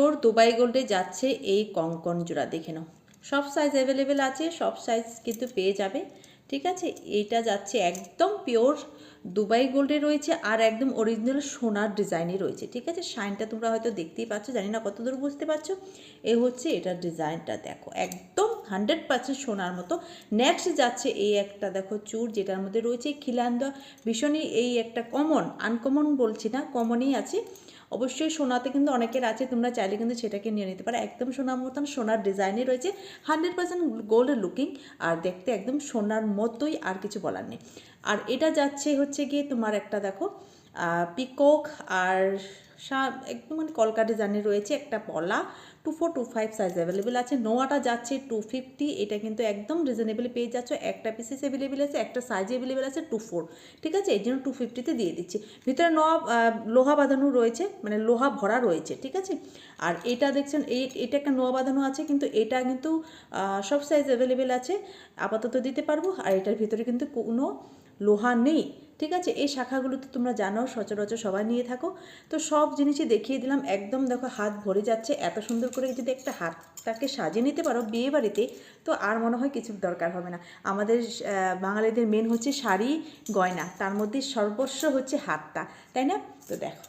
তোর দুবাই গোল্ডে যাচ্ছে এই কঙ্কন জোড়া, দেখে নাও। সব সাইজ অ্যাভেলেবেল আছে, সব সাইজ কিন্তু পেয়ে যাবে, ঠিক আছে? এইটা যাচ্ছে একদম পিওর দুবাই গোল্ডে রয়েছে আর একদম অরিজিনাল সোনার ডিজাইনই রয়েছে, ঠিক আছে? শাইনটা তোমরা হয়তো দেখতেই পাচ্ছ, জানি না কতদূর বুঝতে পারছ। এ হচ্ছে এটার ডিজাইনটা, দেখো, একদম হান্ড্রেড পার্সেন্ট সোনার মতো। নেক্সট যাচ্ছে এই একটা দেখো চুর, যেটার মধ্যে রয়েছে খিলান্দ। ভীষণই এই একটা কমন আনকমন বলছি না কমনই আছে। অবশ্যই সোনাতে কিন্তু অনেকের আছে, তোমরা চাইলে কিন্তু সেটাকে নিয়ে নিতে পারো। একদম সোনার মতন সোনার ডিজাইনই রয়েছে, হান্ড্রেড পার্সেন্ট গোল্ড লুকিং আর দেখতে একদম সোনার মতোই আর কিছু বলার নেই। আর এটা যাচ্ছে হচ্ছে গিয়ে তোমার একটা দেখো পিকক আর একদম মানে কলকা ডিজাইনের রয়েছে, একটা পলা two four two five size available আছে। নোয়াটা যাচ্ছে টু ফিফটি এটা কিন্তু একদম রিজনেবল পেয়ে যাচ্ছ। একটা পিসেস অ্যাভেলেবেল আছে, একটা সাইজ অ্যাভেলেবেল আছে টু ফোর ঠিক আছে? এই জন্য টু ফিফটিতে দিয়ে দিচ্ছি। ভিতরে নোয়া লোহা বাঁধানো রয়েছে মানে লোহা ভরা রয়েছে, ঠিক আছে? আর এটা দেখছেন, এই, এটা একটা নোয়া বাঁধানো আছে, কিন্তু এটা কিন্তু সব সাইজ অ্যাভেলেবেল আছে। আপাতত দিতে পারব। আর এটার ভিতরে কিন্তু কোনো লোহা নেই, ঠিক আছে? এই শাখাগুলো তো তোমরা জানো সচরাচর সবাই নিয়ে থাকো। তো সব জিনিসই দেখিয়ে দিলাম। একদম দেখো হাত ভরে যাচ্ছে, এত সুন্দর করে যদি একটা হাতটাকে সাজিয়ে নিতে পারো বিয়ে বাড়িতে তো আর মনে হয় কিছু দরকার হবে না। আমাদের বাঙালিদের মেন হচ্ছে শাড়ি, গয়না, তার মধ্যে সর্বস্ব হচ্ছে হাতটা, তাই না? তো দেখো।